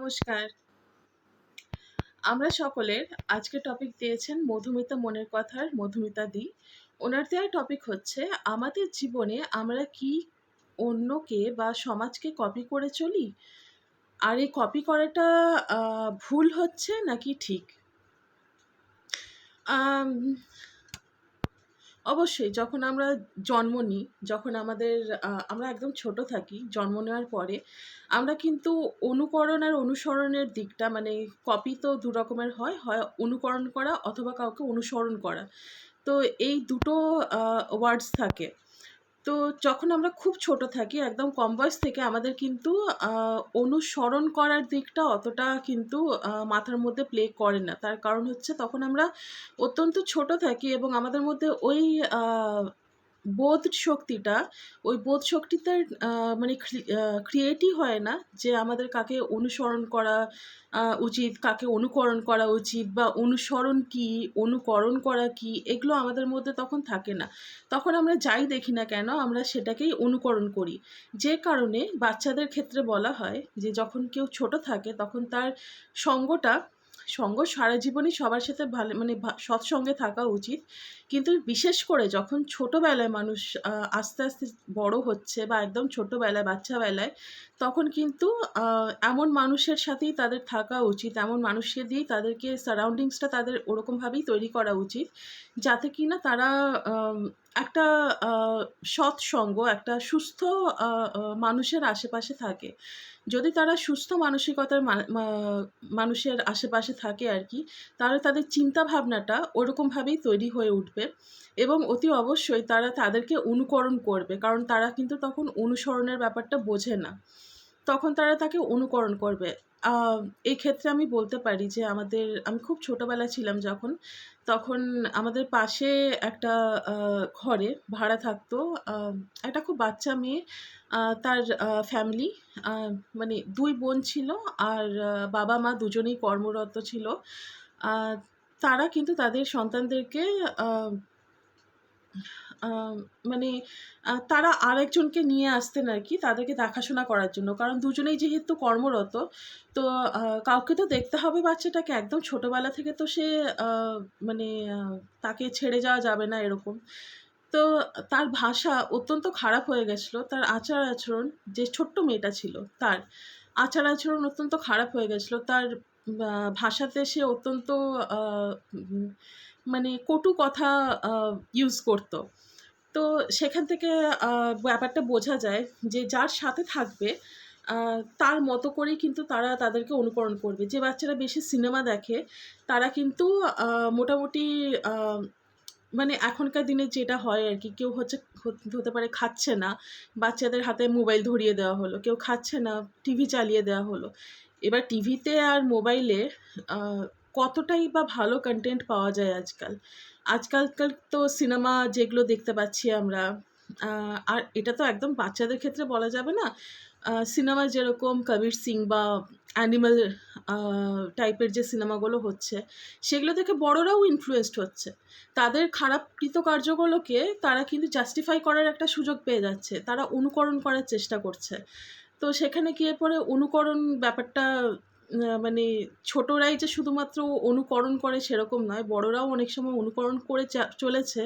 নমস্কার। আমরা সকলের আজকে টপিক দিয়েছেন মধুমিতা মনের কথার মধুমিতা দি। ওনার দেওয়া টপিক হচ্ছে, আমাদের জীবনে আমরা কি অন্যকে বা সমাজকে কপি করে চলি? আর এই কপি করাটা ভুল হচ্ছে নাকি ঠিক? অবশ্যই, যখন আমরা জন্ম নিই, যখন আমাদের আমরা একদম ছোট থাকি, জন্ম নেওয়ার পরে, আমরা কিন্তু অনুকরণ আর অনুসরণের দিকটা মানে কপি তো দু রকমের হয় হয় অনুকরণ করা অথবা কাউকে অনুসরণ করা। তো এই দুটো ওয়ার্ডস থাকে। তো যখন আমরা খুব ছোট থাকি, একদম কম বয়স থেকে আমাদের কিন্তু অনুসরণ করার দিকটা অতটা কিন্তু মাথার মধ্যে প্লে করে না। তার কারণ হচ্ছে তখন আমরা অত্যন্ত ছোট থাকি এবং আমাদের মধ্যে ওই বোধ শক্তিটা ওই বোধ শক্তিটা মানে ক্রিয়েটই হয় না যে আমাদের কাকে অনুসরণ করা উচিত, কাকে অনুকরণ করা উচিত বা অনুসরণ কি, অনুকরণ করা কি, এগুলো আমাদের মধ্যে তখন থাকে না। তখন আমরা যাই দেখি না কেন, আমরা সেটাকেই অনুকরণ করি। যে কারণে বাচ্চাদের ক্ষেত্রে বলা হয় যে যখন কেউ ছোট থাকে তখন তার সঙ্গটা সঙ্গ সারা জীবনই সবার সাথে ভালো মানে সৎসঙ্গে থাকা উচিত। কিন্তু বিশেষ করে যখন ছোটোবেলায় মানুষ আস্তে আস্তে বড় হচ্ছে বা একদম ছোটোবেলায়, বাচ্চাবেলায়, তখন কিন্তু এমন মানুষের সাথেই তাদের থাকা উচিত। এমন মানুষকে দিয়েই তাদেরকে সারাউন্ডিংসটা তাদের ওরকমভাবেই তৈরি করা উচিত। যাতে কি না তারা একটা সৎসঙ্গ একটা সুস্থ মানুষের আশেপাশে থাকে। যদি তারা সুস্থ মানসিকতার মানুষের আশেপাশে থাকে আর কি, তাহলে তাদের চিন্তা ভাবনাটা ওরকমভাবেই তৈরি হয়ে উঠবে এবং অতি অবশ্যই তারা তাদেরকে অনুকরণ করবে, কারণ তারা কিন্তু তখন অনুসরণের ব্যাপারটা বোঝে না। তখন তারা তাকে অনুকরণ করবে। এই ক্ষেত্রে আমি বলতে পারি যে আমাদের, আমি খুব ছোটোবেলা ছিলাম যখন, তখন আমাদের পাশে একটা ঘরে ভাড়া থাকতো। একটা খুব বাচ্চা মেয়ে তার ফ্যামিলি মানে দুই বোন ছিল আর বাবা মা দুজনেই কর্মরত ছিল। তারা কিন্তু তাদের সন্তানদেরকে মানে তারা আরেকজনকে নিয়ে আসতেন আর কি তাদেরকে দেখাশোনা করার জন্য। কারণ দুজনেই যেহেতু কর্মরত, তো কাউকে তো দেখতে হবে বাচ্চাটাকে। একদম ছোটবেলা থেকে তো সে মানে তাকে ছেড়ে যাওয়া যাবে না এরকম। তো তার ভাষা অত্যন্ত খারাপ হয়ে গেছিল। তার আচার আচরণ, যে ছোট্ট মেয়েটা ছিল তার আচার আচরণ অত্যন্ত খারাপ হয়ে গেছিল। তার ভাষাতে সে অত্যন্ত মানে কটু কথা ইউজ করতো। তো সেখান থেকে ব্যাপারটা বোঝা যায় যে যার সাথে থাকবে তার মতো করেই কিন্তু তারা তাদেরকে অনুকরণ করবে। যে বাচ্চারা বেশি সিনেমা দেখে, তারা কিন্তু মোটামুটি মানে এখনকার দিনে যেটা হয় আর কি, কেউ হচ্ছে হত- পারে খাচ্ছে না, বাচ্চাদের হাতে মোবাইল ধরিয়ে দেওয়া হলো, কেউ খাচ্ছে না টিভি চালিয়ে দেওয়া হলো। এবার টিভিতে আর মোবাইলে কতটাই বা ভালো কন্টেন্ট পাওয়া যায় আজকাল? আজকালকার তো সিনেমা যেগুলো দেখতে পাচ্ছি আমরা আর এটা তো একদম বাচ্চাদের ক্ষেত্রে বলা যাবে না সিনেমা যেরকম কবির সিং বা অ্যানিমাল টাইপের যে সিনেমাগুলো হচ্ছে, সেগুলো থেকে বড়রাও ইনফ্লুয়েসড হচ্ছে। তাদের খারাপ কৃতকার্যগুলোকে তারা কিন্তু জাস্টিফাই করার একটা সুযোগ পেয়ে যাচ্ছে। তারা অনুকরণ করার চেষ্টা করছে। তো সেখানে গিয়ে পরে অনুকরণ ব্যাপারটা মানে ছোটরাই যে শুধুমাত্র অনুকরণ করে সেরকম নয়, বড়রাও অনেক সময় অনুকরণ করে চলেছে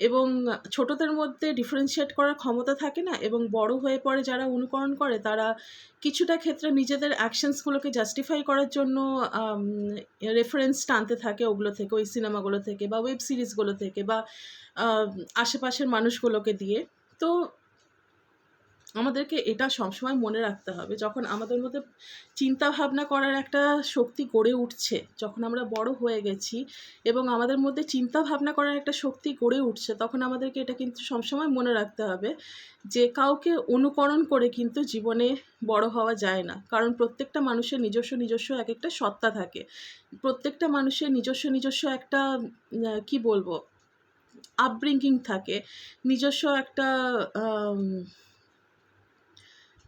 এবং ছোটদের মধ্যে ডিফারেন্সিয়েট করার ক্ষমতা থাকে না এবং বড় হয়ে পরে যারা অনুকরণ করে তারা কিছুটা ক্ষেত্রে নিজেদের অ্যাকশনসগুলোকে জাস্টিফাই করার জন্য রেফারেন্স টানতে থাকে ওগুলো থেকে, ওই সিনেমাগুলো থেকে বা ওয়েব সিরিজগুলো থেকে বা আশেপাশের মানুষগুলোকে দিয়ে। তো আমাদেরকে এটা সবসময় মনে রাখতে হবে। যখন আমাদের মধ্যে চিন্তা ভাবনা করার একটা শক্তি গড়ে উঠছে, যখন আমরা বড় হয়ে গেছি এবং আমাদের মধ্যে চিন্তা ভাবনা করার একটা শক্তি গড়ে উঠছে, তখন আমাদেরকে এটা কিন্তু সবসময় মনে রাখতে হবে যে কাউকে অনুকরণ করে কিন্তু জীবনে বড় হওয়া যায় না। কারণ প্রত্যেকটা মানুষের নিজস্ব নিজস্ব এক একটা সত্তা থাকে। প্রত্যেকটা মানুষের নিজস্ব নিজস্ব একটা কি বলব আপব্রিঙ্গিং থাকে। নিজস্ব একটা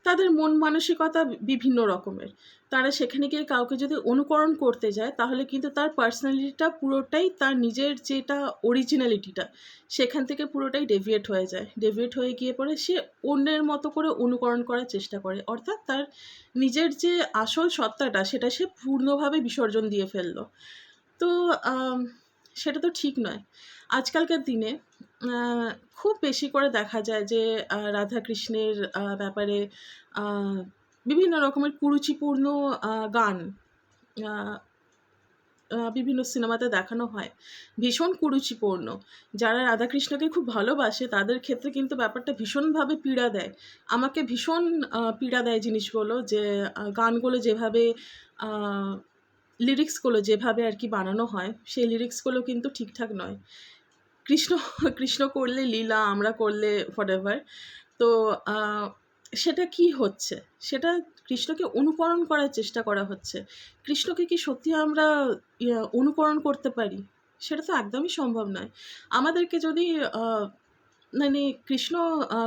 তাদের মন মানসিকতা বিভিন্ন রকমের। তারা সেখানে গিয়ে কাউকে যদি অনুকরণ করতে যায়, তাহলে কিন্তু তার পার্সোনালিটিটা পুরোটাই তার নিজের যেটা অরিজিনালিটিটা সেখান থেকে পুরোটাই ডেভিয়েট হয়ে যায়। ডেভিয়েট হয়ে গিয়ে পরে সে অন্যের মতো করে অনুকরণ করার চেষ্টা করে। অর্থাৎ তার নিজের যে আসল সত্তাটা, সেটা সে পূর্ণভাবে বিসর্জন দিয়ে ফেলল। তো সেটা তো ঠিক নয়। আজকালকার দিনে খুব বেশি করে দেখা যায় যে আহ, রাধাকৃষ্ণের ব্যাপারে বিভিন্ন রকমের কুরুচিপূর্ণ গান বিভিন্ন সিনেমাতে দেখানো হয়। ভীষণ কুরুচিপূর্ণ। যারা রাধাকৃষ্ণকে খুব ভালোবাসে তাদের ক্ষেত্রে কিন্তু ব্যাপারটা ভীষণভাবে পীড়া দেয়। আমাকে ভীষণ পীড়া দেয় জিনিসগুলো যে গানগুলো যেভাবে লিরিক্সগুলো যেভাবে আর কি বানানো হয়, সেই লিরিক্সগুলো কিন্তু ঠিকঠাক নয়। কৃষ্ণ কৃষ্ণ করলে লীলা, আমরা করলে ফরএভার তো সেটা কি হচ্ছে? সেটা কৃষ্ণকে অনুকরণ করার চেষ্টা করা হচ্ছে। কৃষ্ণকে কি সত্যি আমরা অনুকরণ করতে পারি? সেটা তো একদমই সম্ভব নয়। আমাদেরকে যদি মানে কৃষ্ণ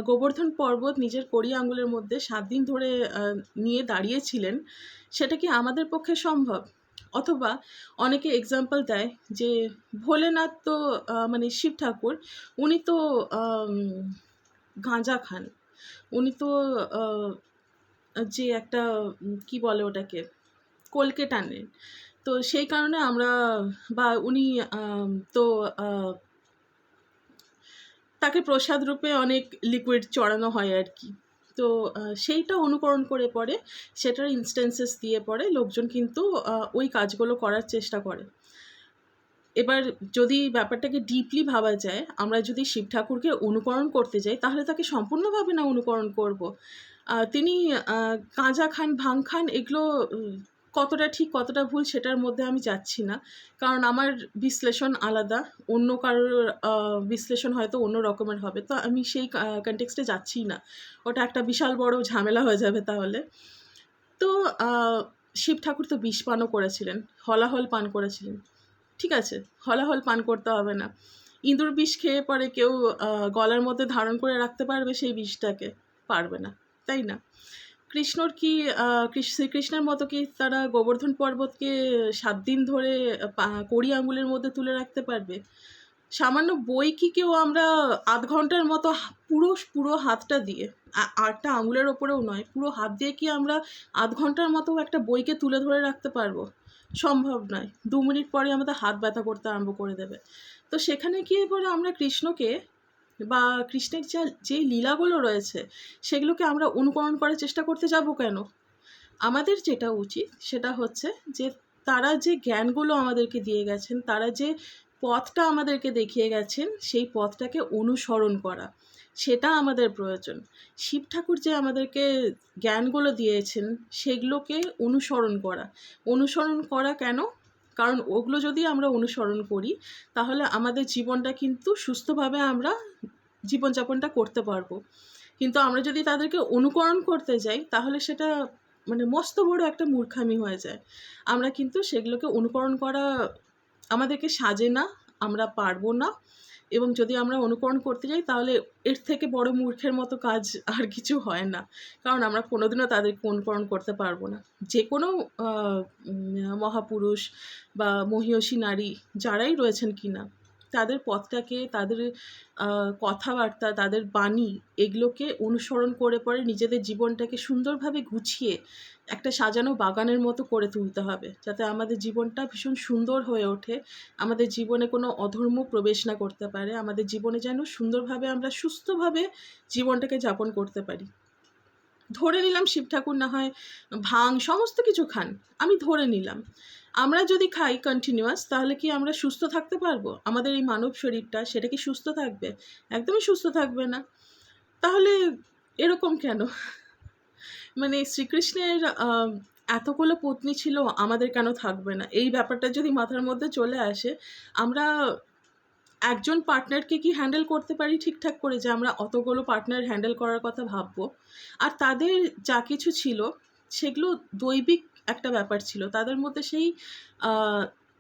গোবর্ধন পর্বত নিজের কড়ি আঙুলের মধ্যে সাত দিন ধরে নিয়ে দাঁড়িয়েছিলেন সেটা কি আমাদের পক্ষে সম্ভব? অথবা অনেকে এক্সাম্পল দেয় যে ভোলেনাথ তো মানে শিব ঠাকুর, উনি তো গাঁজা খান। উনি তো যে একটা কি বলে ওটাকে, কলকে টানেন। তো সেই কারণে আমরা, বা উনি তো তাকে প্রসাদ রূপে অনেক লিকুইড চড়ানো হয় আর কি। তো সেইটা অনুকরণ করে পরে সেটার ইনস্টেন্সেস দিয়ে পরে লোকজন কিন্তু ওই কাজগুলো করার চেষ্টা করে। এবার যদি ব্যাপারটাকে ডিপলি ভাবা যায়, আমরা যদি শিব ঠাকুরকে অনুকরণ করতে যাই, তাহলে তাকে সম্পূর্ণভাবে না অনুকরণ করব। তিনি কাঁজা খান, ভাং খান, এগুলো কতটা ঠিক, কতটা ভুল সেটার মধ্যে আমি যাচ্ছি না। কারণ আমার বিশ্লেষণ আলাদা, অন্য কারোর বিশ্লেষণ হয়তো অন্য রকমের হবে। তো আমি সেই কনটেক্সটে যাচ্ছি না। ওটা একটা বিশাল বড় ঝামেলা হয়ে যাবে তাহলে। তো শিব ঠাকুর তো বিষ পানও করেছিলেন, হলাহল পান করেছিলেন। ঠিক আছে, হলাহল পান করতে হবে না। ইঁদুর বিষ খেয়ে পরে কেউ গলার মধ্যে ধারণ করে রাখতে পারবে সেই বিষটাকে, পারবে না, তাই না? কৃষ্ণর কি শ্রীকৃষ্ণের মতো কি তারা গোবর্ধন পর্বতকে সাত দিন ধরে কড়ি আঙুলের মধ্যে তুলে রাখতে পারবে? সামান্য বই কি কেউ আমরা আধ ঘণ্টার মতো পুরো পুরো হাতটা দিয়ে আটটা আঙুলের ওপরেও নয়, পুরো হাত দিয়ে কি আমরা আধ ঘণ্টার মতো একটা বইকে তুলে ধরে রাখতে পারব? সম্ভব নয়। দু মিনিট পরে আমাদের হাত ব্যথা করতে আরম্ভ করে দেবে। তো সেখানে গিয়ে এবারে আমরা কৃষ্ণকে বা কৃষ্ণের যা, যেই লীলাগুলো রয়েছে, সেগুলোকে আমরা অনুকরণ করার চেষ্টা করতে যাব কেন? আমাদের যেটা উচিত সেটা হচ্ছে যে, তারা যে জ্ঞানগুলো আমাদেরকে দিয়ে গেছেন, তারা যে পথটা আমাদেরকে দেখিয়ে গেছেন, সেই পথটাকে অনুসরণ করা, সেটা আমাদের প্রয়োজন। শিব ঠাকুর যে আমাদেরকে জ্ঞানগুলো দিয়েছেন, সেগুলোকে অনুসরণ করা। অনুসরণ করা কেন? কারণ ওগুলো যদি আমরা অনুসরণ করি, তাহলে আমাদের জীবনটা কিন্তু সুস্থভাবে আমরা জীবনযাপনটা করতে পারব। কিন্তু আমরা যদি তাদেরকে অনুকরণ করতে যাই, তাহলে সেটা মানে মস্ত বড় একটা মূর্খামি হয়ে যায়। আমরা কিন্তু সেগুলোকে অনুকরণ করা আমাদেরকে সাজে না, আমরা পারব না। এবং যদি আমরা অনুকরণ করতে যাই, তাহলে এর থেকে বড় মূর্খের মতো কাজ আর কিছু হয় না। কারণ আমরা কোনোদিনও তাদেরকে অনুকরণ করতে পারব না। যে কোনো মহাপুরুষ বা মহিয়সী নারী যারাই রয়েছেন কিনা তাদের পথটাকে, তাদের কথাবার্তা, তাদের বাণী এগুলোকে অনুসরণ করে পরে নিজেদের জীবনটাকে সুন্দরভাবে গুছিয়ে একটা সাজানো বাগানের মতো করে তুলতে হবে। যাতে আমাদের জীবনটা ভীষণ সুন্দর হয়ে ওঠে। আমাদের জীবনে কোনো অধর্ম প্রবেশ না করতে পারে। আমাদের জীবনে যেন সুন্দরভাবে আমরা সুস্থভাবে জীবনটাকে যাপন করতে পারি। ধরে নিলাম শিব ঠাকুর না হয় ভাং সমস্ত কিছু খান। আমি ধরে নিলাম। আমরা যদি খাই কন্টিনিউয়াস তাহলে কি আমরা সুস্থ থাকতে পারব? আমাদের এই মানব শরীরটা, সেটা কি সুস্থ থাকবে? একদমই সুস্থ থাকবে না। তাহলে এরকম কেন? মানে শ্রীকৃষ্ণের এতগুলো পত্নী ছিল, আমাদের কেন থাকবে না? এই ব্যাপারটা যদি মাথার মধ্যে চলে আসে, আমরা একজন পার্টনারকে কি হ্যান্ডেল করতে পারি ঠিকঠাক করে? যে আমরা অতগুলো পার্টনার হ্যান্ডেল করার কথা ভাববো। আর তাদের যা কিছু ছিল, সেগুলো দৈবিক একটা ব্যাপার ছিল। তাদের মধ্যে সেই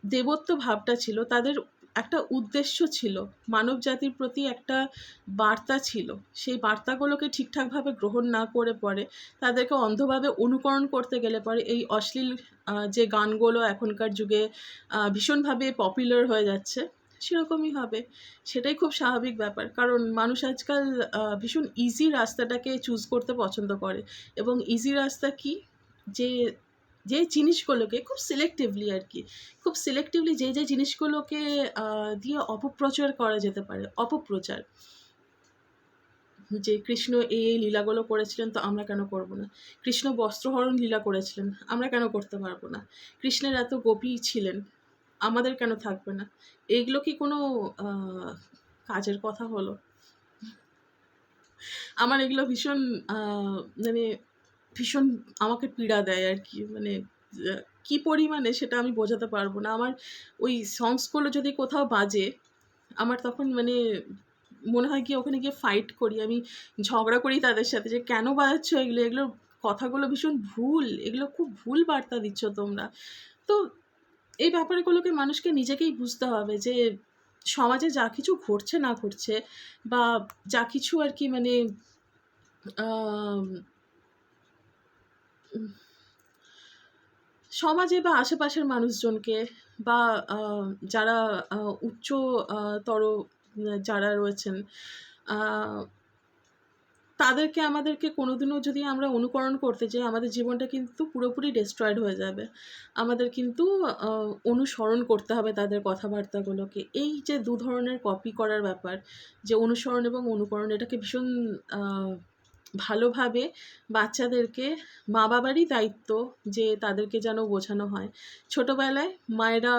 দেবত্ব ভাবটা ছিল। তাদের একটা উদ্দেশ্য ছিল, মানব জাতির প্রতি একটা বার্তা ছিল। সেই বার্তাগুলোকে ঠিকঠাকভাবে গ্রহণ না করে পরে তাদেরকে অন্ধভাবে অনুকরণ করতে গেলে পরে এই অশ্লীল যে গানগুলো এখনকার যুগে ভীষণভাবে পপুলার হয়ে যাচ্ছে, সেরকমই হবে। সেটাই খুব স্বাভাবিক ব্যাপার। কারণ মানুষ আজকাল ভীষণ ইজি রাস্তাটাকে চুজ করতে পছন্দ করে। এবং ইজি রাস্তা কি? যে যে জিনিসগুলোকে খুব সিলেক্টিভলি আর কি খুব সিলেক্টিভলি যে যে জিনিসগুলোকে দিয়ে অপপ্রচার করা যেতে পারে, অপপ্রচার। যে কৃষ্ণ এই লীলাগুলো করেছিলেন তো আমরা কেন করব না? কৃষ্ণ বস্ত্রহরণ লীলা করেছিলেন, আমরা কেন করতে পারব না? কৃষ্ণের এত গোপী ছিলেন, আমাদের কেন থাকবে না? এইগুলো কি কোনো কাজের কথা হলো? আমার এগুলো ভীষণ মানে ভীষণ আমাকে পীড়া দেয় আর কি। মানে কি পরিমাণে সেটা আমি বোঝাতে পারব না। আমার ওই সংসগুলো যদি কোথাও বাজে, আমার তখন মানে মনে হয় কি ওখানে গিয়ে ফাইট করি। আমি ঝগড়া করি তাদের সাথে যে, কেন বাজাচ্ছ এগুলো? এগুলো কথাগুলো ভীষণ ভুল। এগুলো খুব ভুল বার্তা দিচ্ছ তোমরা। তো এই ব্যাপারগুলোকে মানুষকে নিজেকেই বুঝতে হবে যে, সমাজে যা কিছু ঘটছে না ঘটছে বা যা কিছু আর কি মানে সমাজে বা আশেপাশের মানুষজনকে বা যারা আহ, উচ্চ তর যারা রয়েছেন তাদেরকে আমাদেরকে কোনোদিনও যদি আমরা অনুকরণ করতে যাই আমাদের জীবনটা কিন্তু পুরোপুরি ডিস্ট্রয়েড হয়ে যাবে। আমাদের কিন্তু অনুসরণ করতে হবে তাদের কথাবার্তাগুলোকে। এই যে দু ধরনের কপি করার ব্যাপার যে অনুসরণ এবং অনুকরণ এটাকে ভীষণ ভালোভাবে বাচ্চাদেরকে মা বাবারই দায়িত্ব যে তাদেরকে যেন বোঝানো হয়। ছোটোবেলায় মায়েরা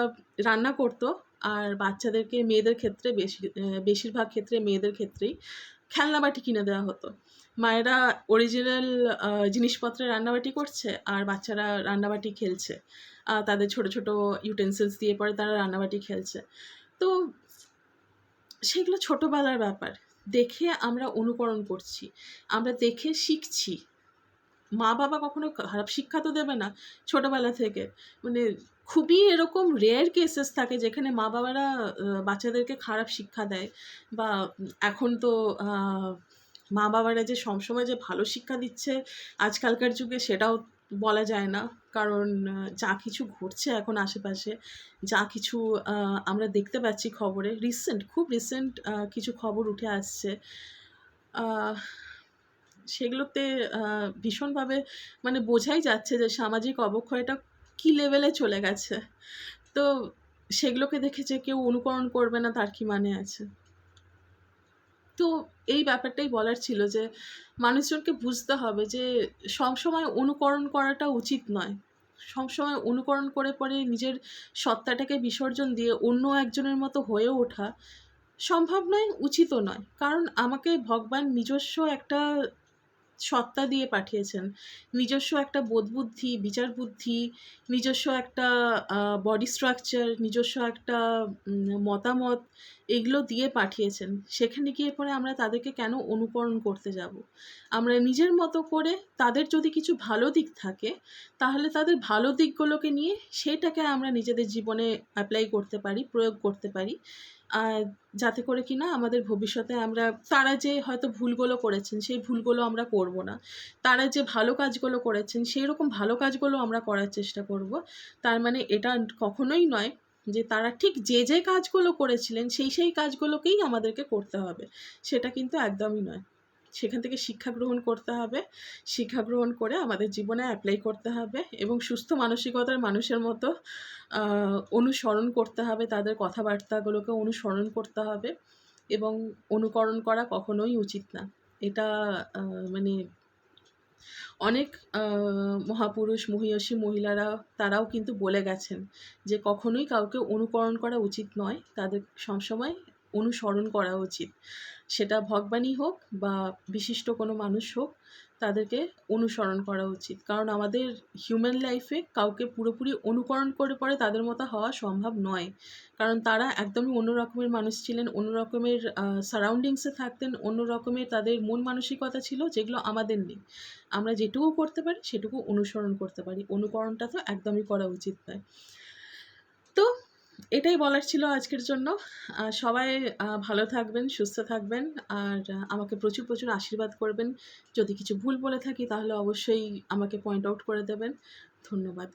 রান্না করতো আর বাচ্চাদেরকে মেয়েদের ক্ষেত্রে বেশি বেশিরভাগ ক্ষেত্রে মেয়েদের ক্ষেত্রেই খেলনাবাটি কিনে দেওয়া হতো। মায়েরা অরিজিনাল জিনিসপত্রে রান্নাবাটি করছে আর বাচ্চারা রান্নাবাটি খেলছে। তাদের ছোট ছোট ইউটেন্সিলস দিয়ে পরে তারা রান্নাবাটি খেলছে। তো সেগুলো ছোটোবেলার ব্যাপার। দেখে আমরা অনুকরণ করছি, আমরা দেখে শিখছি। মা বাবা কখনো খারাপ শিক্ষা তো দেবে না ছোটোবেলা থেকে। মানে খুবই এরকম রেয়ার কেসেস থাকে যেখানে মা বাবারা বাচ্চাদেরকে খারাপ শিক্ষা দেয় বা এখন তো মা বাবারা যে সবসময় যে ভালো শিক্ষা দিচ্ছে, আজকালকার যুগে সেটাও বলা যায় না। কারণ যা কিছু ঘটছে এখন আশেপাশে, যা কিছু আমরা দেখতে পাচ্ছি খবরে রিসেন্ট খুব রিসেন্ট কিছু খবর উঠে আসছে। সেগুলোতে ভীষণভাবে মানে বোঝাই যাচ্ছে যে সামাজিক অবক্ষয়টা কী লেভেলে চলে গেছে। তো সেগুলোকে দেখে যে কেউ অনুকরণ করবে না, তার কি মানে আছে? তো এই ব্যাপারটাই বলার ছিল যে মানুষজনকে বুঝতে হবে যে সবসময় অনুকরণ করাটা উচিত নয়। সবসময় অনুকরণ করে পরে নিজের সত্তাটাকে বিসর্জন দিয়ে অন্য একজনের মতো হয়ে ওঠা সম্ভব নয়, উচিতও নয়। কারণ আমাকে ভগবান নিজস্ব একটা সত্তা দিয়ে পাঠিয়েছেন। নিজস্ব একটা বোধবুদ্ধি বিচার বুদ্ধি নিজস্ব একটা বডি স্ট্রাকচার নিজস্ব একটা মতামত এগুলো দিয়ে পাঠিয়েছেন। সেখানে গিয়ে পরে আমরা তাদেরকে কেন অনুকরণ করতে যাব? আমরা নিজের মতো করে তাদের যদি কিছু ভালো দিক থাকে, তাহলে তাদের ভালো দিকগুলোকে নিয়ে সেটাকে আমরা নিজেদের জীবনে অ্যাপ্লাই করতে পারি, প্রয়োগ করতে পারি। আর যাতে করে কি না আমাদের ভবিষ্যতে আমরা, তারা যে হয়তো ভুলগুলো করেছেন, সেই ভুলগুলো আমরা করব না। তারা যে ভালো কাজগুলো করেছেন সেই রকম ভালো কাজগুলো আমরা করার চেষ্টা করব। তার মানে এটা কখনোই নয় যে তারা ঠিক যে যে কাজগুলো করেছিলেন, সেই সেই কাজগুলোকেই আমাদেরকে করতে হবে। সেটা কিন্তু একদমই নয়। সেখান থেকে শিক্ষা গ্রহণ করতে হবে। শিক্ষা গ্রহণ করে আমাদের জীবনে অ্যাপ্লাই করতে হবে এবং সুস্থ মানসিকতার মানুষের মতো অনুসরণ করতে হবে, তাদের কথাবার্তাগুলোকে অনুসরণ করতে হবে এবং অনুকরণ করা কখনোই উচিত না। এটা মানে অনেক মহাপুরুষ, মহিয়সী মহিলারা, তারাও কিন্তু বলে গেছেন যে কখনোই কাউকে অনুকরণ করা উচিত নয়। তাদের সবসময় অনুসরণ করা উচিত। সেটা ভগবানই হোক বা বিশিষ্ট কোনো মানুষ হোক, তাদেরকে অনুসরণ করা উচিত। কারণ আমাদের হিউম্যান লাইফে কাউকে পুরোপুরি অনুকরণ করে পরে তাদের মতো হওয়া সম্ভব নয়। কারণ তারা একদমই অন্য রকমের মানুষ ছিলেন, অন্য রকমের সারাউন্ডিংসে থাকতেন, অন্য রকমের তাদের মন মানসিকতা ছিল যেগুলো আমাদের নেই। আমরা যেটুকু করতে পারি সেটুকু অনুসরণ করতে পারি। অনুকরণটা তো একদমই করা উচিত নয়। এটাই বলার ছিল আজকের জন্য সবাই ভালো থাকবেন, সুস্থ থাকবেন। আর আমাকে প্রচুর, প্রচুর আশীর্বাদ করবেন। যদি কিছু ভুল বলে থাকি তাহলে অবশ্যই আমাকে পয়েন্ট আউট করে দেবেন। ধন্যবাদ।